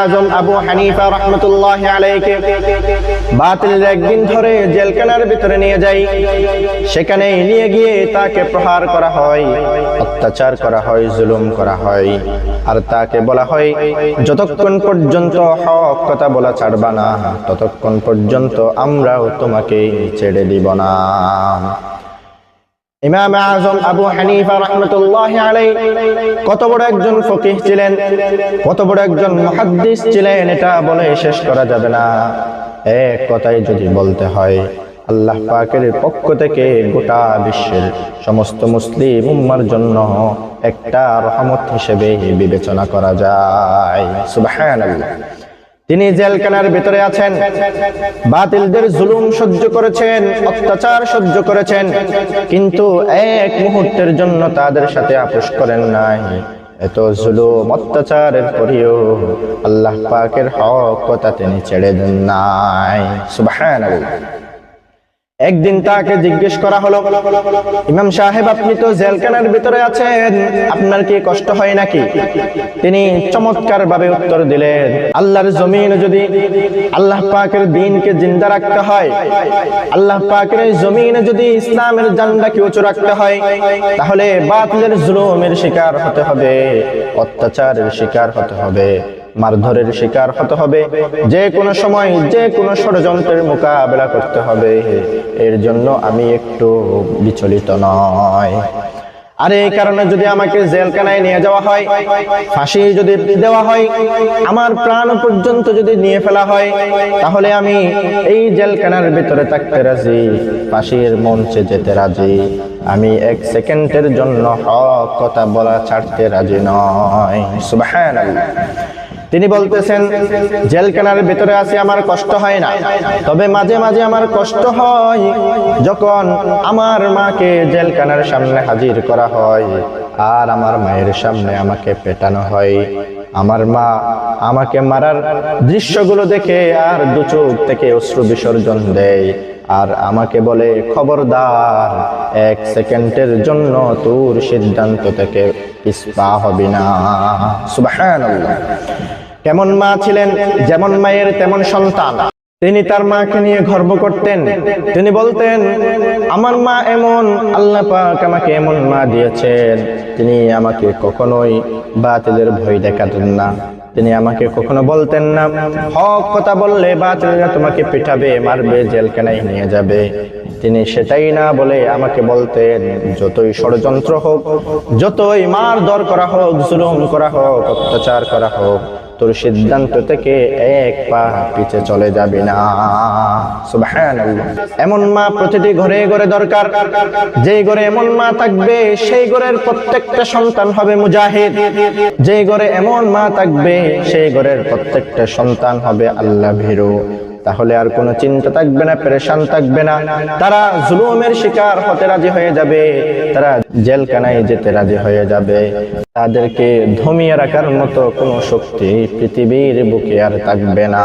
আজম আবু হানিফা রহমতুল্লাহ আলাইকে বাতিল একদিন ধরে জেলখানার ভিতরে নিয়ে যাই সেখানে নিয়ে গিয়ে তাকে প্রহার করা হয়, অত্যাচার করা হয়, জুলুম করা হয়। আর তাকে বলা হয়, যতক্ষণ পর্যন্ত হক কথা বলা ছাড়বা না, ততক্ষণ পর্যন্ত আমরাও তোমাকে ছেড়ে দিব না। ইমাম আজম আবু হানিফা রহমতুল্লাহ আলাই কত বড় একজন ফকিহ ছিলেন, কত বড় একজন মুহাদ্দিস ছিলেন, এটা বলে শেষ করা যাবে না। এক কথাই যদি বলতে হয়, আল্লাহ পাকের পক্ষ থেকে গোটা বিশ্বের সমস্ত মুসলিম উম্মার জন্য একটা রহমত হিসেবে বিবেচনা করা যায়। সুবহানাল্লাহ। তিনি জেলখানার ভিতরে আছেন। বাতিলদের জুলুম সহ্য করেছেন, অত্যাচার সহ্য করেছেন, কিন্তু এক মুহূর্তের জন্য তাদের সাথে আপোষ করেন নাই। এত জুলুম, অত্যাচারের পরেও আল্লাহ পাকের হক কথা তিনি ছেড়ে দেন নাই। সুবহানাল্লাহ। একদিন তাকে জিজ্ঞেস করা হলো, ইমাম সাহেব, আপনি তো জেলখানার ভিতরে আছেন, আপনার কি কষ্ট হয় নাকি? তিনি চমৎকার ভাবে উত্তর দিলেন, আল্লাহর জমিন যদি আল্লাহ পাকের দিনকে জিন্দা রাখতে হয়, আল্লাহ পাকের জমিনে যদি ইসলামের জান্ডাকে উঁচু রাখতে হয়, তাহলে বাতিলের জুলুমের শিকার হতে হবে, অত্যাচারের শিকার হতে হবে। মারধরের শিকার হতে হবে। যে কোনো সময় যে কোনো ষড়যন্ত্রের মোকাবেলা করতে হবে। এর জন্য আমি একটু বিচলিত নয়। আর এই কারণে যদি আমাকে জেলখানায় নিয়ে যাওয়া হয়, ফাঁসি যদি দেওয়া হয়, আমার প্রাণ পর্যন্ত যদি নিয়ে ফেলা হয়, তাহলে আমি এই জেলখানার ভিতরে থাকতে রাজি, ফাঁসির মঞ্চে যেতে রাজি। আমি এক সেকেন্ডের জন্য হক কথা বলা ছাড়তে রাজি নয়। সুবহানাল্লাহ। তিনি বলতেছেন, জেলখানার ভেতরে আসি আমার কষ্ট হয় না। তবে মাঝে মাঝে আমার কষ্ট হয় যখন আমার মাকে জেলখানার সামনে হাজির করা হয় আর আমার মায়ের সামনে আমাকে পেটানো হয়। আমার মা আমাকে মারার দৃশ্যগুলো দেখে আর দু চোখ থেকে অশ্রু বিসর্জন দেয় আর আমাকে বলে, খবরদার, এক সেকেন্ডের জন্য তোর সিদ্ধান্ত থেকে ইস্পা হবি না। সুবহানাল্লাহ। কেমন মা ছিলেন, যেমন মায়ের তেমন সন্তান। তিনি তার মাকে নিয়ে গর্ব করতেন। তিনি বলতেন, আমার মা এমন, আল্লাহ পাক আমাকে এমন মা দিয়েছেন। তিনি আমাকে কখনোই বাতিলের ভয় দেখাতেন না। তিনি আমাকে কখনো বলতেন না, হক কথা বললে বাতিলরা তোমাকে পিঠাবে মারবে, জেলখানায় নিয়ে যাবে। তিনি সেটাই না বলে আমাকে বলতেন, যতই ষড়যন্ত্র হোক, যতই মার দর করা হোক, জুলুম করা হোক, অত্যাচার করা হোক তোর সিদ্ধান্ত থেকে এক পা পিছে চলে যাবে না। এমন মা প্রতিটি ঘরে ঘরে দরকার। যেই ঘরে এমন মা থাকবে, সেই ঘরের প্রত্যেকটা সন্তান হবে মুজাহিদ। যেই ঘরে এমন মা থাকবে, সেই ঘরের প্রত্যেকটা সন্তান হবে আল্লাহ ভীরু। তাহলে আর কোনো চিন্তা থাকবে না, পেরেশান থাকবে না। তারা জুলুমের শিকার হতে রাজি হয়ে যাবে, তারা জেল জেলখানায় যেতে রাজি হয়ে যাবে। তাদেরকে ধমিয়ে রাখার মতো কোনো শক্তি পৃথিবীর বুকে আর থাকবে না।